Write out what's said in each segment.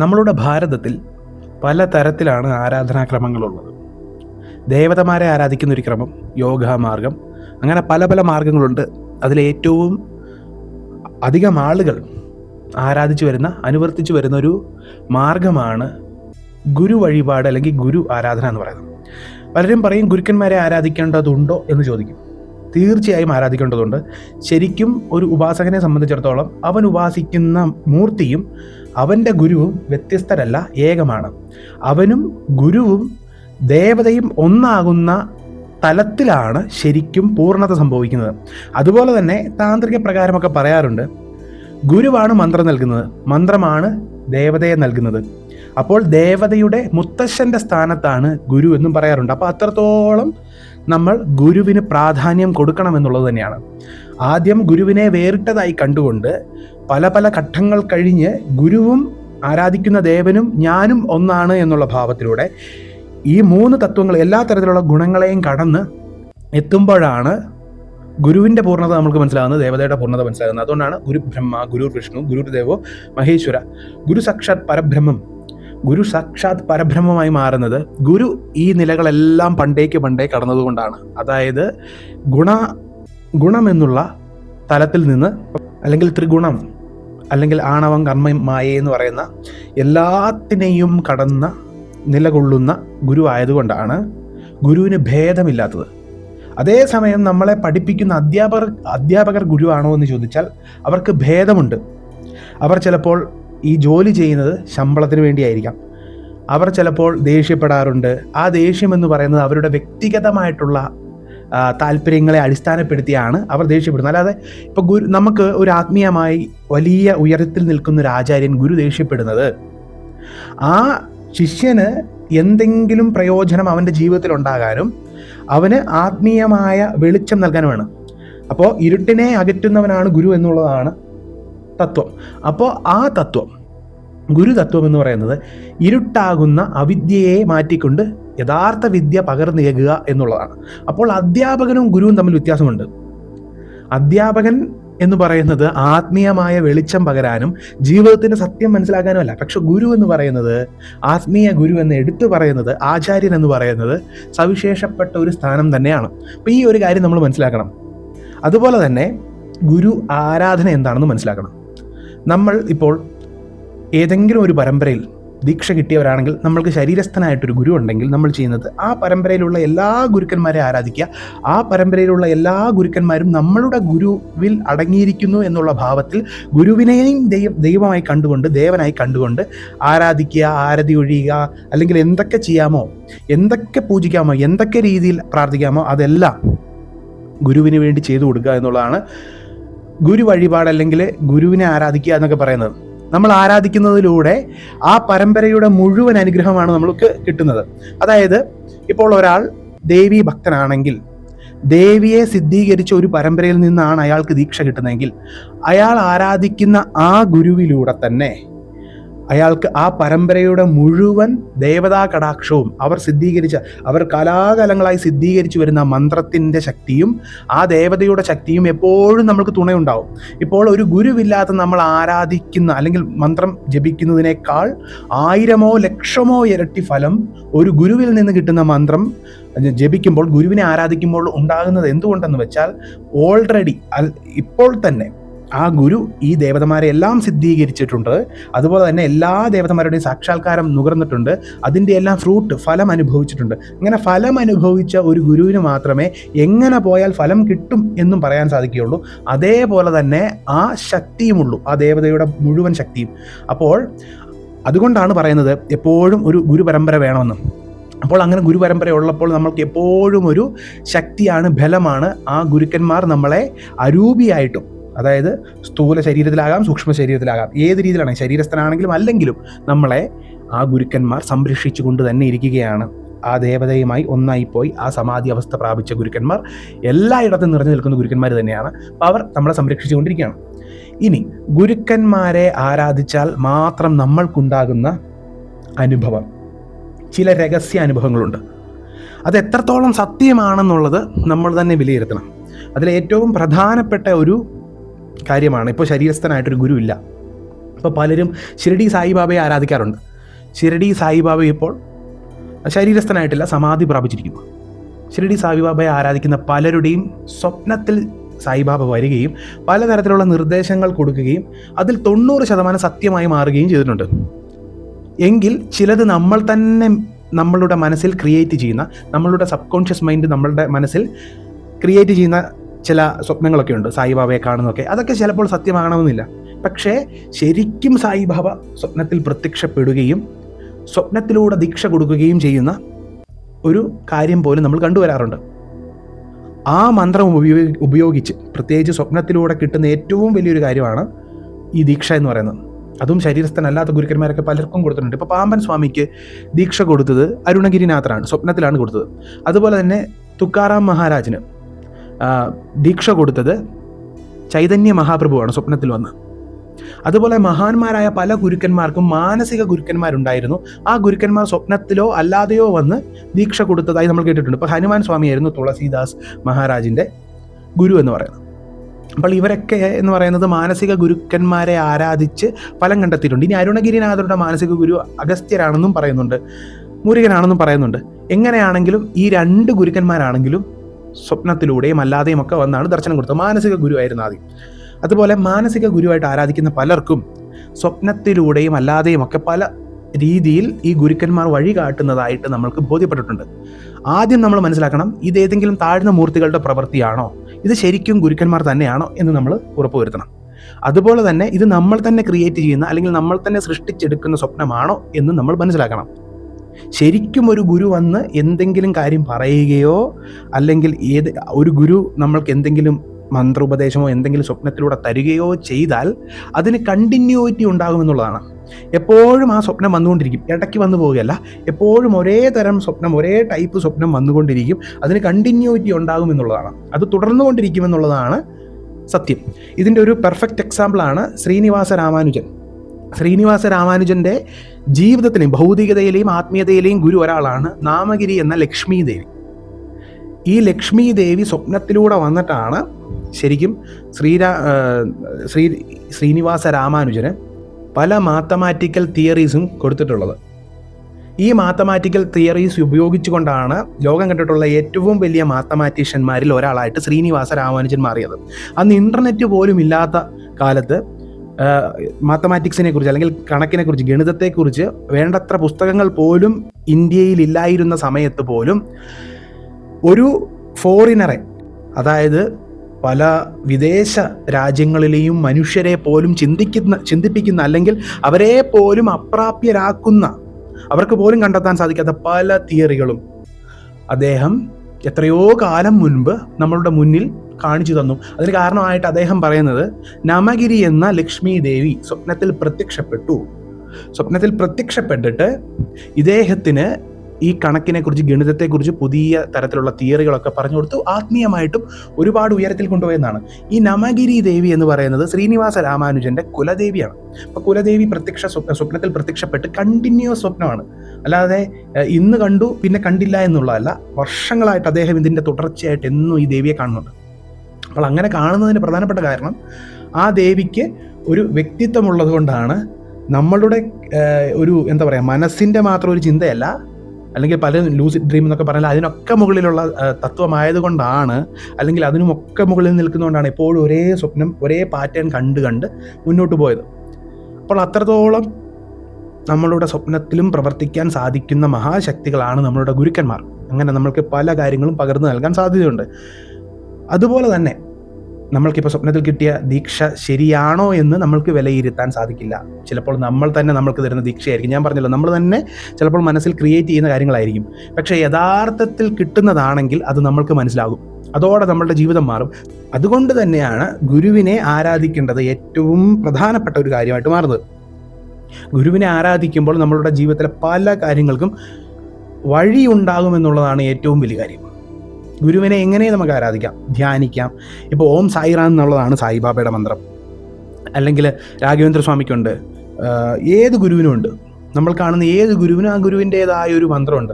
നമ്മളുടെ ഭാരതത്തിൽ പല തരത്തിലാണ് ആരാധനാക്രമങ്ങളുള്ളത്. ദേവതമാരെ ആരാധിക്കുന്ന ഒരു ക്രമം യോഗ മാർഗം അങ്ങനെ പല പല മാർഗങ്ങളുണ്ട്. അതിലേറ്റവും അധികം ആളുകൾ ആരാധിച്ചു വരുന്ന അനുവർത്തിച്ചു വരുന്ന ഒരു മാർഗമാണ് ഗുരു വഴിപാട് അല്ലെങ്കിൽ ഗുരു ആരാധന എന്ന് പറയുന്നത്. പലരും പറയും ഗുരുക്കന്മാരെ ആരാധിക്കേണ്ടതുണ്ടോ എന്ന് ചോദിക്കും. തീർച്ചയായും ആരാധിക്കേണ്ടതുണ്ട്. ശരിക്കും ഒരു ഉപാസകനെ സംബന്ധിച്ചിടത്തോളം അവൻ ഉപാസിക്കുന്ന മൂർത്തിയും അവന്റെ ഗുരുവും വ്യത്യസ്തരല്ല ഏകമാണ്. അവനും ഗുരുവും ദേവതയും ഒന്നാകുന്ന തലത്തിലാണ് ശരിക്കും പൂർണത സംഭവിക്കുന്നത്. അതുപോലെ തന്നെ താന്ത്രിക പ്രകാരമൊക്കെ പറയാറുണ്ട് ഗുരുവാണ് മന്ത്രം നൽകുന്നത് മന്ത്രമാണ് ദേവതയെ നൽകുന്നത്. അപ്പോൾ ദേവതയുടെ മുത്തശ്ശന്റെ സ്ഥാനത്താണ് ഗുരു എന്നും പറയാറുണ്ട്. അപ്പോൾ അത്രത്തോളം നമ്മൾ ഗുരുവിന് പ്രാധാന്യം കൊടുക്കണം എന്നുള്ളത് തന്നെയാണ്. ആദ്യം ഗുരുവിനെ വേറിട്ടതായി കണ്ടുകൊണ്ട് പല പല ഘട്ടങ്ങൾ കഴിഞ്ഞ് ഗുരുവും ആരാധിക്കുന്ന ദേവനും ഞാനും ഒന്നാണ് എന്നുള്ള ഭാവത്തിലൂടെ ഈ മൂന്ന് തത്വങ്ങൾ എല്ലാ തരത്തിലുള്ള ഗുണങ്ങളെയും കടന്ന് എത്തുമ്പോഴാണ് ഗുരുവിന്റെ പൂർണത നമുക്ക് മനസ്സിലാകുന്നത് ദേവതയുടെ പൂർണത മനസ്സിലാകുന്നത്. അതുകൊണ്ടാണ് ഗുരു ബ്രഹ്മ ഗുരു വിഷ്ണു ഗുരുദേവോ മഹേശ്വര ഗുരു സാക്ഷാത് പരബ്രഹ്മം. ഗുരു സാക്ഷാത് പരബ്രഹ്മമായി മാറുന്നത് ഗുരു ഈ നിലകളെല്ലാം പണ്ടേക്ക് പണ്ടേ കടന്നതുകൊണ്ടാണ്. അതായത് ഗുണ ഗുണമെന്നുള്ള തലത്തിൽ നിന്ന് അല്ലെങ്കിൽ ത്രിഗുണം അല്ലെങ്കിൽ ആണവം കർമ്മം മായ എന്ന് പറയുന്ന എല്ലാത്തിനെയും കടന്ന നിലകൊള്ളുന്ന ഗുരു ആയതുകൊണ്ടാണ് ഗുരുവിന് ഭേദമില്ലാത്തത്. അതേസമയം നമ്മളെ പഠിപ്പിക്കുന്ന അധ്യാപകർ അധ്യാപകർ ഗുരുവാണോ എന്ന് ചോദിച്ചാൽ അവർക്ക് ഭേദമുണ്ട്. അവർ ചിലപ്പോൾ ഈ ജോലി ചെയ്യുന്നത് ശമ്പളത്തിന് വേണ്ടിയായിരിക്കാം. അവർ ചിലപ്പോൾ ദേഷ്യപ്പെടാറുണ്ട്. ആ ദേഷ്യം എന്ന് പറയുന്നത് അവരുടെ വ്യക്തിഗതമായിട്ടുള്ള താല്പര്യങ്ങളെ അടിസ്ഥാനപ്പെടുത്തിയാണ് അവർ ദേഷ്യപ്പെടുന്നത്. അല്ലാതെ ഇപ്പോൾ ഗുരു നമുക്ക് ഒരു ആത്മീയമായി വലിയ ഉയരത്തിൽ നിൽക്കുന്ന ഒരു ആചാര്യൻ ഗുരു ദേഷ്യപ്പെടുന്നത്. ആ ശിഷ്യന് എന്തെങ്കിലും പ്രയോജനം അവന്റെ ജീവിതത്തിൽ ഉണ്ടാകാനും അവന് ആത്മീയമായ വെളിച്ചം നൽകാനുമാണ്. അപ്പോൾ ഇരുട്ടിനെ അകറ്റുന്നവനാണ് ഗുരു എന്നുള്ളതാണ് തത്വം. അപ്പോൾ ആ തത്വം ഗുരുതത്വം എന്ന് പറയുന്നത് ഇരുട്ടാകുന്ന അവിദ്യയെ മാറ്റിക്കൊണ്ട് യഥാർത്ഥ വിദ്യ പകർന്നേകുക എന്നുള്ളതാണ്. അപ്പോൾ അധ്യാപകനും ഗുരുവും തമ്മിൽ വ്യത്യാസമുണ്ട്. അധ്യാപകൻ എന്ന് പറയുന്നത് ആത്മീയമായ വെളിച്ചം പകരാനും ജീവിതത്തിന്റെ സത്യം മനസ്സിലാക്കാനും അല്ല. പക്ഷെ ഗുരു എന്ന് പറയുന്നത് ആത്മീയ ഗുരു എന്ന് എടുത്തു പറയുന്നത് ആചാര്യൻ എന്ന് പറയുന്നത് സവിശേഷപ്പെട്ട ഒരു സ്ഥാനം തന്നെയാണ്. അപ്പോൾ ഈ ഒരു കാര്യം നമ്മൾ മനസ്സിലാക്കണം. അതുപോലെ തന്നെ ഗുരു ആരാധന എന്താണെന്ന് മനസ്സിലാക്കണം. നമ്മൾ ഇപ്പോൾ ഏതെങ്കിലും ഒരു പരമ്പരയിൽ ദീക്ഷ കിട്ടിയവരാണെങ്കിൽ നമ്മൾക്ക് ശരീരസ്ഥനായിട്ടൊരു ഗുരു ഉണ്ടെങ്കിൽ നമ്മൾ ചെയ്യുന്നത് ആ പരമ്പരയിലുള്ള എല്ലാ ഗുരുക്കന്മാരെ ആരാധിക്കുക. ആ പരമ്പരയിലുള്ള എല്ലാ ഗുരുക്കന്മാരും നമ്മളുടെ ഗുരുവിൽ അടങ്ങിയിരിക്കുന്നു എന്നുള്ള ഭാവത്തിൽ ഗുരുവിനെയും ദൈവ ദൈവമായി കണ്ടുകൊണ്ട് ദേവനായി കണ്ടുകൊണ്ട് ആരാധിക്കുക ആരതി ഒഴിയുക അല്ലെങ്കിൽ എന്തൊക്കെ ചെയ്യാമോ എന്തൊക്കെ പൂജിക്കാമോ എന്തൊക്കെ രീതിയിൽ പ്രാർത്ഥിക്കാമോ അതെല്ലാം ഗുരുവിന് വേണ്ടി ചെയ്തു കൊടുക്കുക എന്നുള്ളതാണ് ഗുരു വഴിപാട് അല്ലെങ്കിൽ ഗുരുവിനെ ആരാധിക്കുക എന്നൊക്കെ പറയുന്നത്. നമ്മൾ ആരാധിക്കുന്നതിലൂടെ ആ പരമ്പരയുടെ മുഴുവൻ അനുഗ്രഹമാണ് നമ്മൾക്ക് കിട്ടുന്നത്. അതായത് ഇപ്പോൾ ഒരാൾ ദേവി ഭക്തനാണെങ്കിൽ ദേവിയെ സിദ്ധീകരിച്ച ഒരു പരമ്പരയിൽ നിന്നാണ് അയാൾക്ക് ദീക്ഷ കിട്ടുന്നതെങ്കിൽ അയാൾ ആരാധിക്കുന്ന ആ ഗുരുവിലൂടെ തന്നെ അയാൾക്ക് ആ പരമ്പരയുടെ മുഴുവൻ ദേവതാ കടാക്ഷവും അവർ സിദ്ധീകരിച്ച അവർ കലാകാലങ്ങളായി സിദ്ധീകരിച്ചു വരുന്ന മന്ത്രത്തിന്റെ ശക്തിയും ആ ദേവതയുടെ ശക്തിയും എപ്പോഴും നമുക്ക് തുണയുണ്ടാവും. ഇപ്പോൾ ഒരു ഗുരുവില്ലാത്ത നമ്മൾ ആരാധിക്കുന്ന അല്ലെങ്കിൽ മന്ത്രം ജപിക്കുന്നതിനേക്കാൾ ആയിരമോ ലക്ഷമോ ഇരട്ടി ഫലം ഒരു ഗുരുവിൽ നിന്ന് കിട്ടുന്ന മന്ത്രം ജപിക്കുമ്പോൾ ഗുരുവിനെ ആരാധിക്കുമ്പോൾ ഉണ്ടാകുന്നത് എന്തുകൊണ്ടെന്ന് വെച്ചാൽ ഓൾറെഡി ഇപ്പോൾ തന്നെ ആ ഗുരു ഈ ദേവതമാരെ എല്ലാം സിദ്ധീകരിച്ചിട്ടുണ്ട്. അതുപോലെ തന്നെ എല്ലാ ദേവതമാരുടെയും സാക്ഷാത്കാരം നുകർന്നിട്ടുണ്ട്. അതിന്റെ എല്ലാം ഫ്രൂട്ട് ഫലം അനുഭവിച്ചിട്ടുണ്ട്. അങ്ങനെ ഫലം അനുഭവിച്ച ഒരു ഗുരുവിന് മാത്രമേ എങ്ങനെ പോയാൽ ഫലം കിട്ടും എന്നും പറയാൻ സാധിക്കുകയുള്ളൂ. അതേപോലെ തന്നെ ആ ശക്തിയുമുള്ളൂ. ആ ദേവതയുടെ മുഴുവൻ ശക്തിയും. അപ്പോൾ അതുകൊണ്ടാണ് പറയുന്നത് എപ്പോഴും ഒരു ഗുരു പരമ്പര വേണമെന്ന്. അപ്പോൾ അങ്ങനെ ഗുരുപരമ്പര ഉള്ളപ്പോൾ നമ്മൾക്ക് എപ്പോഴും ഒരു ശക്തിയാണ് ബലമാണ് ആ ഗുരുക്കന്മാർ നമ്മളെ അരൂപിയായിട്ടും അതായത് സ്ഥൂല ശരീരത്തിലാകാം സൂക്ഷ്മ ശരീരത്തിലാകാം. ഏത് രീതിയിലാണ്? ശരീരസ്ഥനാണെങ്കിലും അല്ലെങ്കിലും നമ്മളെ ആ ഗുരുക്കന്മാർ സംരക്ഷിച്ചു കൊണ്ട് തന്നെ ഇരിക്കുകയാണ്. ആ ദേവതയുമായി ഒന്നായിപ്പോയി ആ സമാധി അവസ്ഥ പ്രാപിച്ച ഗുരുക്കന്മാർ എല്ലായിടത്തും നിറഞ്ഞു നിൽക്കുന്ന ഗുരുക്കന്മാർ തന്നെയാണ്. അപ്പോൾ അവർ നമ്മളെ സംരക്ഷിച്ചുകൊണ്ടിരിക്കുകയാണ് ഇനി ഗുരുക്കന്മാരെ ആരാധിച്ചാൽ മാത്രം നമ്മൾക്കുണ്ടാകുന്ന അനുഭവം. ചില രഹസ്യ അനുഭവങ്ങളുണ്ട്. അത് എത്രത്തോളം സത്യമാണെന്നുള്ളത് നമ്മൾ തന്നെ വിലയിരുത്തണം. അതിലേറ്റവും പ്രധാനപ്പെട്ട ഒരു കാര്യമാണ്. ഇപ്പോൾ ശരീരസ്ഥനായിട്ടൊരു ഗുരു ഇല്ല ഇപ്പോൾ പലരും ഷിരടി സായിബാബയെ ആരാധിക്കാറുണ്ട്. ഷിരടി സായിബാബ ഇപ്പോൾ ശരീരസ്ഥനായിട്ടില്ല സമാധി പ്രാപിച്ചിരിക്കുന്നു. ഷിരടി സായിബാബയെ ആരാധിക്കുന്ന പലരുടെയും സ്വപ്നത്തിൽ സായിബാബ വരികയും പലതരത്തിലുള്ള നിർദ്ദേശങ്ങൾ കൊടുക്കുകയും അതിൽ തൊണ്ണൂറ് ശതമാനം സത്യമായി മാറുകയും ചെയ്തിട്ടുണ്ട്. എങ്കിൽ ചിലത് നമ്മൾ തന്നെ നമ്മളുടെ മനസ്സിൽ ക്രിയേറ്റ് ചെയ്യുന്ന നമ്മളുടെ സബ് കോൺഷ്യസ് മൈൻഡ് നമ്മളുടെ മനസ്സിൽ ക്രിയേറ്റ് ചെയ്യുന്ന ചില സ്വപ്നങ്ങളൊക്കെ ഉണ്ട്. സായിബാബയെ കാണുന്നതൊക്കെ. അതൊക്കെ ചിലപ്പോൾ സത്യമാകണമെന്നില്ല. പക്ഷേ ശരിക്കും സായിബാബ സ്വപ്നത്തിൽ പ്രത്യക്ഷപ്പെടുകയും സ്വപ്നത്തിലൂടെ ദീക്ഷ കൊടുക്കുകയും ചെയ്യുന്ന ഒരു കാര്യം പോലും നമ്മൾ കണ്ടുവരാറുണ്ട്. ആ മന്ത്രം ഉപയോഗി ഉപയോഗിച്ച് പ്രത്യേകിച്ച് സ്വപ്നത്തിലൂടെ കിട്ടുന്ന ഏറ്റവും വലിയൊരു കാര്യമാണ് ഈ ദീക്ഷ എന്ന് പറയുന്നത്. അതും ശരീരസ്ഥനല്ലാത്ത ഗുരുക്കന്മാരൊക്കെ പലർക്കും കൊടുത്തിട്ടുണ്ട്. ഇപ്പോൾ പാമ്പൻ സ്വാമിക്ക് ദീക്ഷ കൊടുത്തത് അരുണഗിരിനാഥനാണ് സ്വപ്നത്തിലാണ് കൊടുത്തത്. അതുപോലെ തന്നെ തുക്കാറാം മഹാരാജിന് ദീക്ഷ കൊടുത്തത് ചൈതന്യ മഹാപ്രഭുവാണ് സ്വപ്നത്തിൽ വന്ന്. അതുപോലെ മഹാന്മാരായ പല ഗുരുക്കന്മാർക്കും മാനസിക ഗുരുക്കന്മാരുണ്ടായിരുന്നു. ആ ഗുരുക്കന്മാർ സ്വപ്നത്തിലോ അല്ലാതെയോ വന്ന് ദീക്ഷ കൊടുത്തതായി നമ്മൾ കേട്ടിട്ടുണ്ട്. ഇപ്പോൾ ഹനുമാൻ സ്വാമിയായിരുന്നു തുളസീദാസ് മഹാരാജിന്റെ ഗുരു എന്ന് പറയുന്നത്. അപ്പോൾ ഇവരൊക്കെ എന്ന് പറയുന്നത് മാനസിക ഗുരുക്കന്മാരെ ആരാധിച്ച് ഫലം കണ്ടെത്തിയിട്ടുണ്ട്. ഇനി അരുണഗിരിനാഥരുടെ മാനസിക ഗുരു അഗസ്ത്യരാണെന്നും പറയുന്നുണ്ട് മുരുകനാണെന്നും പറയുന്നുണ്ട്. എങ്ങനെയാണെങ്കിലും ഈ രണ്ട് ഗുരുക്കന്മാരാണെങ്കിലും സ്വപ്നത്തിലൂടെയും അല്ലാതെയും ഒക്കെ വന്നാണ് ദർശനം കൊടുത്തത്. മാനസിക ഗുരുവായിരുന്നു ആദ്യം. അതുപോലെ മാനസിക ഗുരുവായിട്ട് ആരാധിക്കുന്ന പലർക്കും സ്വപ്നത്തിലൂടെയും അല്ലാതെയും ഒക്കെ പല രീതിയിൽ ഈ ഗുരുക്കന്മാർ വഴി കാട്ടുന്നതായിട്ട് നമ്മൾക്ക് ബോധ്യപ്പെട്ടിട്ടുണ്ട്. ആദ്യം നമ്മൾ മനസ്സിലാക്കണം ഇത് ഏതെങ്കിലും താഴ്ന്ന മൂർത്തികളുടെ പ്രവൃത്തിയാണോ? ഇത് ശരിക്കും ഗുരുക്കന്മാർ തന്നെയാണോ എന്ന് നമ്മൾ ഉറപ്പുവരുത്തണം. അതുപോലെ തന്നെ ഇത് നമ്മൾ തന്നെ ക്രിയേറ്റ് ചെയ്യുന്ന അല്ലെങ്കിൽ നമ്മൾ തന്നെ സൃഷ്ടിച്ചെടുക്കുന്ന സ്വപ്നമാണോ എന്ന് നമ്മൾ മനസ്സിലാക്കണം. ശരിക്കും ഒരു ഗുരു വന്ന് എന്തെങ്കിലും കാര്യം പറയുകയോ അല്ലെങ്കിൽ ഏത് ഒരു ഗുരു നമ്മൾക്ക് എന്തെങ്കിലും മന്ത്രോപദേശമോ എന്തെങ്കിലും സ്വപ്നത്തിലൂടെ തരികയോ ചെയ്താൽ അതിന് കണ്ടിന്യൂറ്റി ഉണ്ടാകുമെന്നുള്ളതാണ്. എപ്പോഴും ആ സ്വപ്നം വന്നുകൊണ്ടിരിക്കും. ഇടയ്ക്ക് വന്നു പോവുകയല്ല. എപ്പോഴും ഒരേ തരം സ്വപ്നം ഒരേ ടൈപ്പ് സ്വപ്നം വന്നുകൊണ്ടിരിക്കും. അതിന് കണ്ടിന്യൂറ്റി ഉണ്ടാകുമെന്നുള്ളതാണ്. അത് തുടർന്നു തുടർന്നുകൊണ്ടിരിക്കുമെന്നുള്ളതാണ് സത്യം. ഇതിന്റെ ഒരു പെർഫെക്റ്റ് എക്സാമ്പിളാണ് ശ്രീനിവാസ രാമാനുജൻ. ശ്രീനിവാസ രാമാനുജന്റെ ജീവിതത്തിലെയും ഭൗതികതയിലെയും ആത്മീയതയിലെയും ഗുരു ഒരാളാണ് നാമഗിരി എന്ന ലക്ഷ്മി ദേവി ഈ ലക്ഷ്മി ദേവി സ്വപ്നത്തിലൂടെ വന്നിട്ടാണ് ശരിക്കും ശ്രീരാ ശ്രീ ശ്രീനിവാസ രാമാനുജന് പല മാത്തമാറ്റിക്കൽ തിയറീസും കൊടുത്തിട്ടുള്ളത്. ഈ മാത്തമാറ്റിക്കൽ തിയറീസ് ഉപയോഗിച്ചുകൊണ്ടാണ് ലോകം കണ്ടിട്ടുള്ള ഏറ്റവും വലിയ മാത്തമാറ്റീഷ്യന്മാരിൽ ഒരാളായിട്ട് ശ്രീനിവാസ രാമാനുജൻ മാറിയത്. അന്ന് ഇന്റർനെറ്റ് പോലും ഇല്ലാത്ത കാലത്ത് മാത്തമാറ്റിക്സിനെ കുറിച്ച് അല്ലെങ്കിൽ കണക്കിനെ കുറിച്ച് ഗണിതത്തെക്കുറിച്ച് വേണ്ടത്ര പുസ്തകങ്ങൾ പോലും ഇന്ത്യയിൽ ഇല്ലായിരുന്ന സമയത്ത് പോലും ഒരു ഫോറിനറെ അതായത് പല വിദേശ രാജ്യങ്ങളിലെയും മനുഷ്യരെ പോലും ചിന്തിക്കുന്ന ചിന്തിപ്പിക്കുന്ന അല്ലെങ്കിൽ അവരെ പോലും അപ്രാപ്യരാക്കുന്ന അവർക്ക് പോലും കണ്ടെത്താൻ സാധിക്കാത്ത പല തിയറികളും. അദ്ദേഹം എത്രയോ കാലം മുൻപ് നമ്മളുടെ മുന്നിൽ കാണിച്ചു തന്നു. അതിന് കാരണമായിട്ട് അദ്ദേഹം പറയുന്നത് നമഗിരി എന്ന ലക്ഷ്മി ദേവി സ്വപ്നത്തിൽ പ്രത്യക്ഷപ്പെട്ടു. സ്വപ്നത്തിൽ പ്രത്യക്ഷപ്പെട്ടിട്ട് ഇദ്ദേഹത്തിന് ഈ കണക്കിനെ കുറിച്ച് ഗണിതത്തെ കുറിച്ച് പുതിയ തരത്തിലുള്ള തിയറികളൊക്കെ പറഞ്ഞു കൊടുത്തു. ആത്മീയമായിട്ടും ഒരുപാട് ഉയരത്തിൽ കൊണ്ടുപോയെന്നാണ്. ഈ നമഗിരി ദേവി എന്ന് പറയുന്നത് ശ്രീനിവാസ രാമാനുജന്റെ കുലദേവിയാണ്. അപ്പൊ കുലദേവി പ്രത്യക്ഷ സ്വപ്ന സ്വപ്നത്തിൽ പ്രത്യക്ഷപ്പെട്ട് കണ്ടിന്യൂസ് സ്വപ്നമാണ്. അല്ലാതെ ഇന്ന് കണ്ടു പിന്നെ കണ്ടില്ല എന്നുള്ളതല്ല. വർഷങ്ങളായിട്ട് അദ്ദേഹം ഇതിന്റെ തുടർച്ചയായിട്ട് എന്നും ഈ ദേവിയെ കാണുന്നുണ്ട്. അപ്പോൾ അങ്ങനെ കാണുന്നതിന് പ്രധാനപ്പെട്ട കാരണം ആ ദേവിക്ക് ഒരു വ്യക്തിത്വമുള്ളത് കൊണ്ടാണ് നമ്മളുടെ ഒരു എന്താ പറയുക മനസ്സിന്റെ മാത്രം ഒരു ചിന്തയല്ല അല്ലെങ്കിൽ പല ലൂസിഡ് ഡ്രീം എന്നൊക്കെ പറഞ്ഞാൽ അതിനൊക്കെ മുകളിലുള്ള തത്വമായതുകൊണ്ടാണ് അല്ലെങ്കിൽ അതിനുമൊക്കെ മുകളിൽ നിൽക്കുന്നതുകൊണ്ടാണ് എപ്പോഴും ഒരേ സ്വപ്നം ഒരേ പാറ്റേൺ കണ്ട് കണ്ട് മുന്നോട്ട് പോയത്. അപ്പോൾ അത്രത്തോളം നമ്മളുടെ സ്വപ്നത്തിലും പ്രവർത്തിക്കാൻ സാധിക്കുന്ന മഹാശക്തികളാണ് നമ്മളുടെ ഗുരുക്കന്മാർ. അങ്ങനെ നമ്മൾക്ക് പല കാര്യങ്ങളും പകർന്നു നൽകാൻ സാധ്യതയുണ്ട്. അതുപോലെ തന്നെ നമ്മൾക്കിപ്പോൾ സ്വപ്നത്തിൽ കിട്ടിയ ദീക്ഷ ശരിയാണോ എന്ന് നമ്മൾക്ക് വിലയിരുത്താൻ സാധിക്കില്ല. ചിലപ്പോൾ നമ്മൾ തന്നെ നമ്മൾക്ക് തരുന്ന ദീക്ഷയായിരിക്കും. ഞാൻ പറഞ്ഞല്ലോ നമ്മൾ തന്നെ ചിലപ്പോൾ മനസ്സിൽ ക്രിയേറ്റ് ചെയ്യുന്ന കാര്യങ്ങളായിരിക്കും. പക്ഷേ യഥാർത്ഥത്തിൽ കിട്ടുന്നതാണെങ്കിൽ അത് നമ്മൾക്ക് മനസ്സിലാകും. അതോടെ നമ്മളുടെ ജീവിതം മാറും. അതുകൊണ്ട് തന്നെയാണ് ഗുരുവിനെ ആരാധിക്കേണ്ടത് ഏറ്റവും പ്രധാനപ്പെട്ട ഒരു കാര്യമായിട്ട് മാറുന്നത്. ഗുരുവിനെ ആരാധിക്കുമ്പോൾ നമ്മളുടെ ജീവിതത്തിലെ പല കാര്യങ്ങൾക്കും വഴിയുണ്ടാകുമെന്നുള്ളതാണ് ഏറ്റവും വലിയ കാര്യം. ഗുരുവിനെ എങ്ങനെ നമുക്ക് ആരാധിക്കാം? ധ്യാനിക്കാം. ഇപ്പോൾ ഓം സായിറാം എന്നുള്ളതാണ് സായിബാബയുടെ മന്ത്രം. അല്ലെങ്കിൽ രാഘവേന്ദ്ര സ്വാമിക്കുണ്ട് ഏത് ഗുരുവിനും ഉണ്ട് നമ്മൾ കാണുന്ന ഏത് ഗുരുവിനും ആ ഗുരുവിന്റെതായ ഒരു മന്ത്രമുണ്ട്.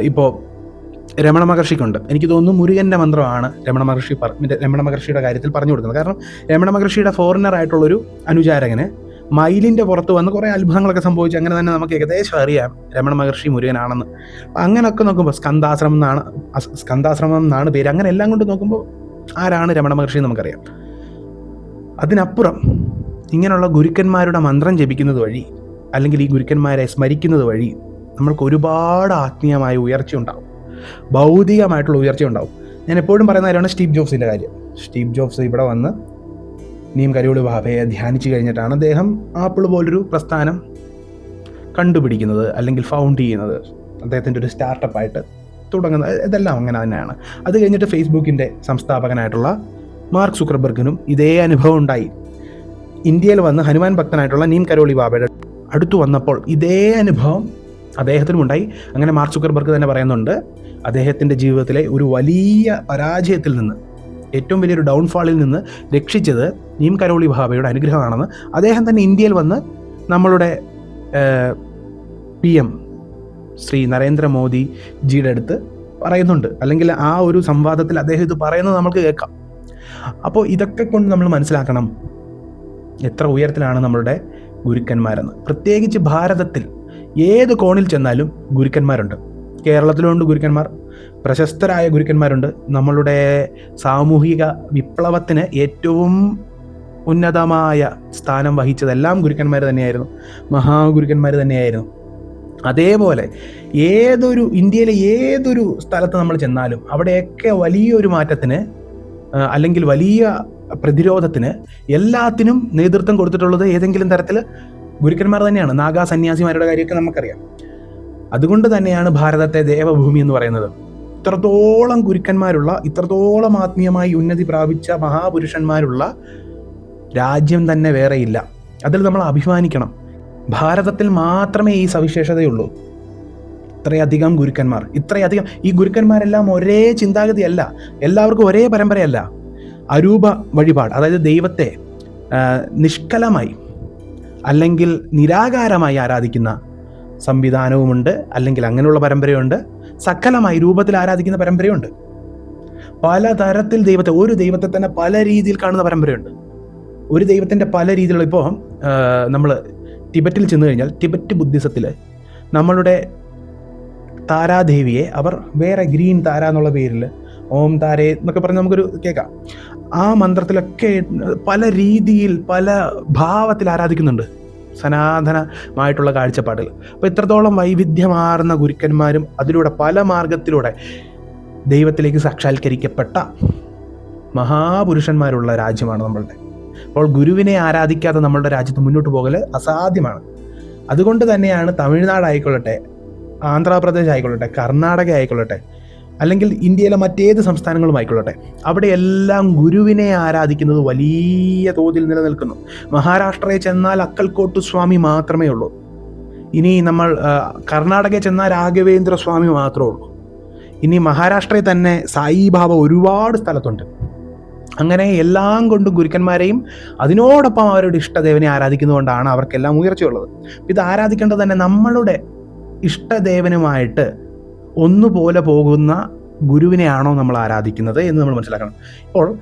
ഇപ്പോൾ രമണ മഹർഷിക്കുണ്ട്. എനിക്ക് തോന്നുന്നു മുരുകന്റെ മന്ത്രമാണ് രമണ മഹർഷി രമണ മഹർഷിയുടെ കാര്യത്തിൽ പറഞ്ഞു കൊടുക്കുന്നത്. കാരണം രമണ മഹർഷിയുടെ ഫോറിനർ ആയിട്ടുള്ളൊരു അനുചാരകന് മയിലിന്റെ പുറത്ത് വന്ന് കുറേ അത്ഭുതങ്ങളൊക്കെ സംഭവിച്ചു. അങ്ങനെ തന്നെ നമുക്ക് ഏകദേശം അറിയാം. രമണ മഹർഷി മുരുകനാണെന്ന്. അങ്ങനെയൊക്കെ നോക്കുമ്പോൾ സ്കന്ധാശ്രമം എന്നാണ് സ്കന്ധാശ്രമം എന്നാണ് പേര്. അങ്ങനെ എല്ലാം കൊണ്ട് നോക്കുമ്പോൾ ആരാണ് രമണ മഹർഷി എന്ന് നമുക്കറിയാം. അതിനപ്പുറം ഇങ്ങനെയുള്ള ഗുരുക്കന്മാരുടെ മന്ത്രം ജപിക്കുന്നത് വഴി അല്ലെങ്കിൽ ഈ ഗുരുക്കന്മാരെ സ്മരിക്കുന്നത് വഴി നമ്മൾക്ക് ഒരുപാട് ആത്മീയമായ ഉയർച്ച ഉണ്ടാവും. ഭൗതികമായിട്ടുള്ള ഉയർച്ച ഉണ്ടാവും. ഞാൻ എപ്പോഴും പറയുന്ന കാര്യമാണ് സ്റ്റീവ് ജോബ്സിന്റെ കാര്യം. സ്റ്റീവ് ജോബ്സ് ഇവിടെ വന്ന് നീം കരിയോട് ബാബയെ ധ്യാനിച്ചു കഴിഞ്ഞിട്ടാണ് അദ്ദേഹം ആപ്പിൾ പോലൊരു പ്രസ്ഥാനം കണ്ടുപിടിക്കുന്നത് അല്ലെങ്കിൽ ഫൗണ്ട് ചെയ്യുന്നത്. അദ്ദേഹത്തിന്റെ ഒരു സ്റ്റാർട്ടപ്പായിട്ട് തുടങ്ങുന്നത്. ഇതെല്ലാം അങ്ങനെ തന്നെയാണ്. അത് കഴിഞ്ഞിട്ട് ഫേസ്ബുക്കിന്റെ സംസ്ഥാപകനായിട്ടുള്ള മാർക്ക് സുക്കർബർഗിനും ഇതേ അനുഭവം ഉണ്ടായി. ഇന്ത്യയിൽ വന്ന് ഹനുമാൻ ഭക്തനായിട്ടുള്ള നീം കരോളി ബാബയുടെ അടുത്തു വന്നപ്പോൾ ഇതേ അനുഭവം അദ്ദേഹത്തിനും ഉണ്ടായി. അങ്ങനെ മാർക്ക് സുക്കർബർഗ് തന്നെ പറയുന്നുണ്ട് അദ്ദേഹത്തിന്റെ ജീവിതത്തിലെ ഒരു വലിയ പരാജയത്തിൽ നിന്ന് ഏറ്റവും വലിയൊരു ഡൗൺഫാളിൽ നിന്ന് രക്ഷിച്ചത് നീം കരോളി ബാബയുടെ അനുഗ്രഹമാണെന്ന് അദ്ദേഹം തന്നെ ഇന്ത്യയിൽ വന്ന് നമ്മളുടെ പി എം ശ്രീ നരേന്ദ്രമോദി ജിയുടെ അടുത്ത് പറയുന്നുണ്ട്. അല്ലെങ്കിൽ ആ ഒരു സംവാദത്തിൽ അദ്ദേഹം ഇത് പറയുന്നത് നമുക്ക് കേൾക്കാം. അപ്പോൾ ഇതൊക്കെ കൊണ്ട് നമ്മൾ മനസ്സിലാക്കണം എത്ര ഉയരത്തിലാണ് നമ്മളുടെ ഗുരുക്കന്മാരെന്ന്. പ്രത്യേകിച്ച് ഭാരതത്തിൽ ഏത് കോണിൽ ചെന്നാലും ഗുരുക്കന്മാരുണ്ട്. കേരളത്തിലുണ്ട് ഗുരുക്കന്മാർ പ്രശസ്തരായ ഗുരുക്കന്മാരുണ്ട്. നമ്മളുടെ സാമൂഹിക വിപ്ലവത്തിന് ഏറ്റവും ഉന്നതമായ സ്ഥാനം വഹിച്ചതെല്ലാം ഗുരുക്കന്മാർ തന്നെയായിരുന്നു. മഹാഗുരുക്കന്മാർ തന്നെയായിരുന്നു. അതേപോലെ ഏതൊരു ഇന്ത്യയിലെ ഏതൊരു സ്ഥലത്ത് നമ്മൾ ചെന്നാലും അവിടെയൊക്കെ വലിയൊരു മാറ്റത്തിന് അല്ലെങ്കിൽ വലിയ പ്രതിരോധത്തിന് എല്ലാത്തിനും നേതൃത്വം കൊടുത്തിട്ടുള്ളത് ഏതെങ്കിലും തരത്തിൽ ഗുരുക്കന്മാർ തന്നെയാണ്. നാഗാ സന്യാസിമാരുടെ കാര്യമൊക്കെ നമുക്കറിയാം. അതുകൊണ്ട് തന്നെയാണ് ഭാരതത്തെ ദേവഭൂമി എന്ന് പറയുന്നത്. ഇത്രത്തോളം ഗുരുക്കന്മാരുള്ള ഇത്രത്തോളം ആത്മീയമായി ഉന്നതി പ്രാപിച്ച മഹാപുരുഷന്മാരുള്ള രാജ്യം തന്നെ വേറെയില്ല. അതിൽ നമ്മൾ അഭിമാനിക്കണം. ഭാരതത്തിൽ മാത്രമേ ഈ സവിശേഷതയുള്ളൂ. ഇത്രയധികം ഗുരുക്കന്മാർ. ഇത്രയധികം ഈ ഗുരുക്കന്മാരെല്ലാം ഒരേ ചിന്താഗതിയല്ല. എല്ലാവർക്കും ഒരേ പരമ്പരയല്ല. അരൂപ വഴിപാട് അതായത് ദൈവത്തെ നിഷ്കലമായി അല്ലെങ്കിൽ നിരാകാരമായി ആരാധിക്കുന്ന സംവിധാനവുമുണ്ട് അല്ലെങ്കിൽ അങ്ങനെയുള്ള പരമ്പരയുണ്ട്. സകലമായി രൂപത്തിൽ ആരാധിക്കുന്ന പരമ്പരയുണ്ട്. പലതരത്തിൽ ദൈവത്തെ ഒരു ദൈവത്തെ തന്നെ പല രീതിയിൽ കാണുന്ന പരമ്പരയുണ്ട്. ഒരു ദൈവത്തിന്റെ പല രീതിയിലുള്ള ഇപ്പോൾ നമ്മൾ ടിബറ്റിൽ ചെന്ന് കഴിഞ്ഞാൽ ടിബറ്റ് ബുദ്ധിസത്തിൽ നമ്മളുടെ താരാദേവിയെ അവർ വേറെ ഗ്രീൻ താര എന്നുള്ള പേരിൽ ഓം താരേ എന്നൊക്കെ പറഞ്ഞ് നമുക്കൊരു കേൾക്കാം. ആ മന്ത്രത്തിലൊക്കെ പല രീതിയിൽ പല ഭാവത്തിൽ ആരാധിക്കുന്നുണ്ട്. സനാതനമായിട്ടുള്ള കാഴ്ചപ്പാടുകൾ. അപ്പോൾ ഇത്രത്തോളം വൈവിധ്യമാർന്ന ഗുരുക്കന്മാരും അതിലൂടെ പല മാർഗത്തിലൂടെ ദൈവത്തിലേക്ക് സാക്ഷാത്കരിക്കപ്പെട്ട മഹാപുരുഷന്മാരുള്ള രാജ്യമാണ് നമ്മളുടെ. അപ്പോൾ ഗുരുവിനെ ആരാധിക്കാതെ നമ്മളുടെ രാജ്യത്ത് മുന്നോട്ട് പോകൽ അസാധ്യമാണ്. അതുകൊണ്ട് തന്നെയാണ് തമിഴ്നാട് ആയിക്കൊള്ളട്ടെ ആന്ധ്രാപ്രദേശ് ആയിക്കൊള്ളട്ടെ കർണാടക ആയിക്കൊള്ളട്ടെ അല്ലെങ്കിൽ ഇന്ത്യയിലെ മറ്റേത് സംസ്ഥാനങ്ങളും അവിടെയെല്ലാം ഗുരുവിനെ ആരാധിക്കുന്നത് വലിയ തോതിൽ നിലനിൽക്കുന്നു. മഹാരാഷ്ട്രയിൽ ചെന്നാൽ അക്കൽക്കോട്ടു സ്വാമി മാത്രമേ ഉള്ളൂ. ഇനി നമ്മൾ കർണാടകയെ കർണാടകയിൽ ചെന്നാൽ രാഘവേന്ദ്ര സ്വാമി മാത്രമേ ഉള്ളൂ. ഇനി മഹാരാഷ്ട്രയിൽ തന്നെ സായിബാബ ഒരുപാട് സ്ഥലത്തുണ്ട്. അങ്ങനെ എല്ലാം കൊണ്ടും ഗുരുക്കന്മാരെയും അതിനോടൊപ്പം അവരുടെ ഇഷ്ടദേവനെ ആരാധിക്കുന്നതുകൊണ്ടാണ് അവർക്കെല്ലാം ഉയർച്ചയുള്ളത്. ഇത് ആരാധിക്കേണ്ടത് തന്നെ നമ്മളുടെ ഇഷ്ടദേവനുമായിട്ട് ഒന്നുപോലെ പോകുന്ന ഗുരുവിനെയാണോ നമ്മൾ ആരാധിക്കുന്നത് എന്ന് നമ്മൾ മനസ്സിലാക്കണം. ഇപ്പോൾ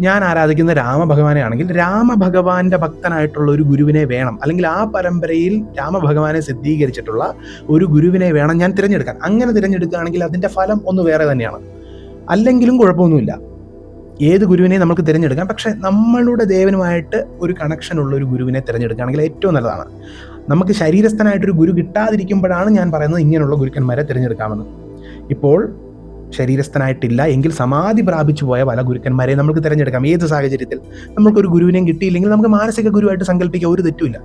ഞാൻ ആരാധിക്കുന്ന രാമഭഗവാനെ ആണെങ്കിൽ രാമഭഗവാന്റെ ഭക്തനായിട്ടുള്ള ഒരു ഗുരുവിനെ വേണം. അല്ലെങ്കിൽ ആ പരമ്പരയിൽ രാമഭഗവാനെ സിദ്ധീകരിച്ചിട്ടുള്ള ഒരു ഗുരുവിനെ വേണം ഞാൻ തിരഞ്ഞെടുക്കാൻ. അങ്ങനെ തിരഞ്ഞെടുക്കുകയാണെങ്കിൽ അതിന്റെ ഫലം ഒന്ന് വേറെ തന്നെയാണ്. അല്ലെങ്കിലും കുഴപ്പമൊന്നുമില്ല. ഏത് ഗുരുവിനെ നമുക്ക് തിരഞ്ഞെടുക്കാം? പക്ഷേ നമ്മളുടെ ദേവനുമായിട്ട് ഒരു കണക്ഷൻ ഉള്ള ഒരു ഗുരുവിനെ തിരഞ്ഞെടുക്കുകയാണെങ്കിൽ ഏറ്റവും നല്ലതാണ്. നമുക്ക് ശരീരസ്ഥനായിട്ടൊരു ഗുരു കിട്ടാതിരിക്കുമ്പോഴാണ് ഞാൻ പറയുന്നത് ഇങ്ങനെയുള്ള ഗുരുക്കന്മാരെ തിരഞ്ഞെടുക്കാമെന്ന്. ഇപ്പോൾ ശരീരസ്ഥനായിട്ടില്ല എങ്കിൽ സമാധി പ്രാപിച്ചു പോയ പല ഗുരുക്കന്മാരെ നമുക്ക് തിരഞ്ഞെടുക്കാം. ഏത് സാഹചര്യത്തിൽ? നമുക്കൊരു ഗുരുവിനെയും കിട്ടിയില്ലെങ്കിൽ നമുക്ക് മാനസിക ഗുരുവായിട്ട് സങ്കല്പിക്കുക ഒരു തെറ്റുമില്ല.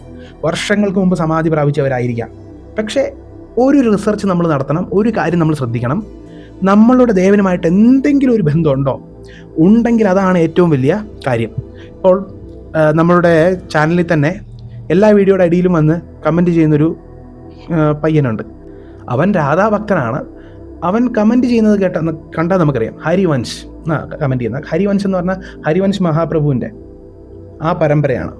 വർഷങ്ങൾക്ക് മുമ്പ് സമാധി പ്രാപിച്ചവരായിരിക്കാം. പക്ഷേ ഒരു റിസർച്ച് നമ്മൾ നടത്തണം ഒരു കാര്യം നമ്മൾ ശ്രദ്ധിക്കണം. നമ്മളുടെ ദേവനുമായിട്ട് എന്തെങ്കിലും ഒരു ബന്ധമുണ്ടോ? ഉണ്ടെങ്കിൽ അതാണ് ഏറ്റവും വലിയ കാര്യം. ഇപ്പോൾ നമ്മളുടെ ചാനലിൽ തന്നെ എല്ലാ വീഡിയോയുടെ അടിയിലും വന്ന് കമന്റ് ചെയ്യുന്നൊരു പയ്യനുണ്ട്. അവൻ രാധാഭക്തനാണ്. അവൻ കമന്റ് ചെയ്യുന്നത് കേട്ട കണ്ടാൽ നമുക്കറിയാം. ഹരിവൻഷ് ആ കമന്റ് ചെയ്യുന്ന. ഹരിവൻഷ് എന്ന് പറഞ്ഞാൽ ഹരിവൻഷ് മഹാപ്രഭുവിന്റെ ആ പരമ്പരയാണ്.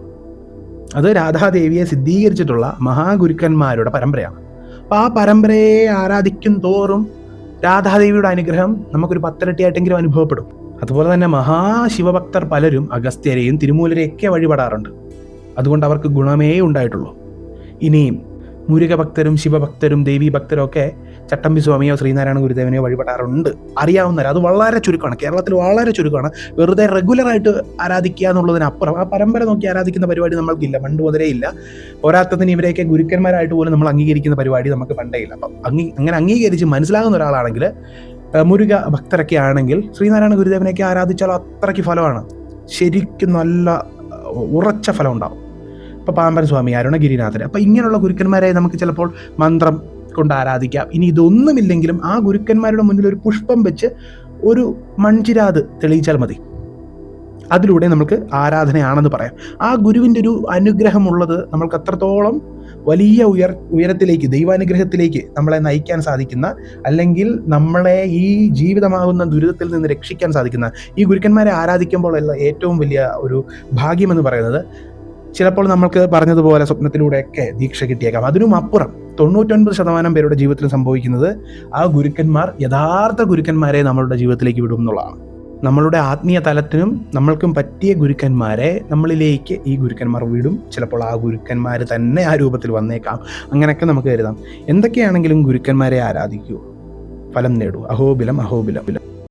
അത് രാധാദേവിയെ സിദ്ധീകരിച്ചിട്ടുള്ള മഹാഗുരുക്കന്മാരുടെ പരമ്പരയാണ്. അപ്പോൾ ആ പരമ്പരയെ ആരാധിക്കും തോറും രാധാദേവിയുടെ അനുഗ്രഹം നമുക്കൊരു പത്തിരട്ടിയായിട്ടെങ്കിലും അനുഭവപ്പെടും. അതുപോലെ തന്നെ മഹാശിവഭക്തർ പലരും അഗസ്ത്യരെയും തിരുമൂലരെയൊക്കെ വഴിപെടാറുണ്ട്. അതുകൊണ്ട് അവർക്ക് ഗുണമേ ഉണ്ടായിട്ടുള്ളൂ. ഇനിയും മുരുകഭക്തരും ശിവഭക്തരും ദേവീ ഭക്തരും ഒക്കെ ചട്ടമ്പി സ്വാമിയോ ശ്രീനാരായണ ഗുരുദേവനെയോ വഴിപെടാറുണ്ട്. അറിയാവുന്നവർ അത് വളരെ ചുരുക്കമാണ്. കേരളത്തിൽ വളരെ ചുരുക്കമാണ്. വെറുതെ റെഗുലറായിട്ട് ആരാധിക്കുക എന്നുള്ളതിനപ്പുറം ആ പരമ്പര നോക്കി ആരാധിക്കുന്ന പരിപാടി നമ്മൾക്കില്ല. പണ്ട് മുതലേ ഇല്ല. പോരാത്തതിന് ഇവരെയൊക്കെ ഗുരുക്കന്മാരായിട്ട് പോലും നമ്മൾ അംഗീകരിക്കുന്ന പരിപാടി നമുക്ക് പണ്ടേ ഇല്ല. അപ്പം അംഗീ അങ്ങനെ അംഗീകരിച്ച് മനസ്സിലാകുന്ന ഒരാളാണെങ്കിൽ മുരുക ഭക്തരൊക്കെ ആണെങ്കിൽ ശ്രീനാരായണ ഗുരുദേവനെയൊക്കെ ആരാധിച്ചാൽ അത്രയ്ക്ക് ഫലമാണ്. ശരിക്കും നല്ല ഉറച്ച ഫലം ഉണ്ടാവും. ഇപ്പോൾ പാമ്പൻ സ്വാമി അരുണഗിരിനാഥൻ അപ്പോൾ ഇങ്ങനെയുള്ള ഗുരുക്കന്മാരെ നമുക്ക് ചിലപ്പോൾ മന്ത്രം കൊണ്ട് ആരാധിക്കാം. ഇനി ഇതൊന്നുമില്ലെങ്കിലും ആ ഗുരുക്കന്മാരുടെ മുന്നിൽ ഒരു പുഷ്പം വെച്ച് ഒരു മൺചിരാത് തെളിയിച്ചാൽ മതി. അതിലൂടെ നമുക്ക് ആരാധനയാണെന്ന് പറയാം. ആ ഗുരുവിന്റെ ഒരു അനുഗ്രഹമുള്ളത് നമ്മൾക്ക് അത്രത്തോളം വലിയ ഉയർ ഉയരത്തിലേക്ക് ദൈവാനുഗ്രഹത്തിലേക്ക് നമ്മളെ നയിക്കാൻ സാധിക്കുന്ന അല്ലെങ്കിൽ നമ്മളെ ഈ ജീവിതമാകുന്ന ദുരിതത്തിൽ നിന്ന് രക്ഷിക്കാൻ സാധിക്കുന്ന ഈ ഗുരുക്കന്മാരെ ആരാധിക്കുമ്പോഴുള്ള ഏറ്റവും വലിയ ഒരു ഭാഗ്യമെന്ന് പറയുന്നത് ചിലപ്പോൾ നമ്മൾക്ക് പറഞ്ഞതുപോലെ സ്വപ്നത്തിലൂടെയൊക്കെ ദീക്ഷ കിട്ടിയേക്കാം. അതിനും അപ്പുറം തൊണ്ണൂറ്റൊൻപത് ശതമാനം പേരുടെ ജീവിതത്തിൽ സംഭവിക്കുന്നത് ആ ഗുരുക്കന്മാർ യഥാർത്ഥ ഗുരുക്കന്മാരെ നമ്മളുടെ ജീവിതത്തിലേക്ക് വിടും എന്നുള്ളതാണ്. നമ്മളുടെ ആത്മീയ തലത്തിനും നമ്മൾക്കും പറ്റിയ ഗുരുക്കന്മാരെ നമ്മളിലേക്ക് ഈ ഗുരുക്കന്മാർ വിടും. ചിലപ്പോൾ ആ ഗുരുക്കന്മാർ തന്നെ ആ രൂപത്തിൽ വന്നേക്കാം. അങ്ങനെയൊക്കെ നമുക്ക് കരുതാം. എന്തൊക്കെയാണെങ്കിലും ഗുരുക്കന്മാരെ ആരാധിക്കൂ? ഫലം നേടൂ. അഹോബിലം അഹോബിലം.